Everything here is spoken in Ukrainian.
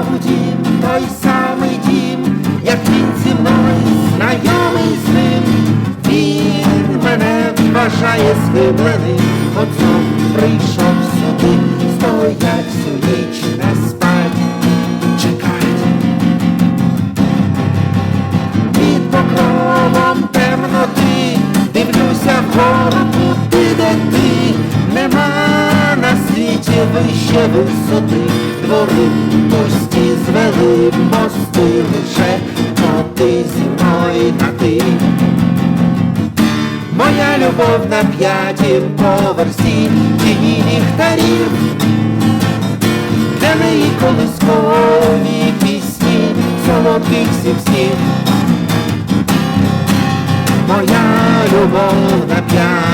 знову дім, той самий дім, як він зі мною знайомий з ним. Він мене вважає схибленим, от знов прийшов сюди, стоять всю ніч не спать, чекать. Під покровом темноти дивлюся вгору, куди де ти нема на світі вище висоти, двори пусті звели мости лише коти зі мною на ти. Моя любов на п'ятім поверсі тіні ліхтарів, для неї колискові пісні солодких всіх снів. Моя любов на п'ятім.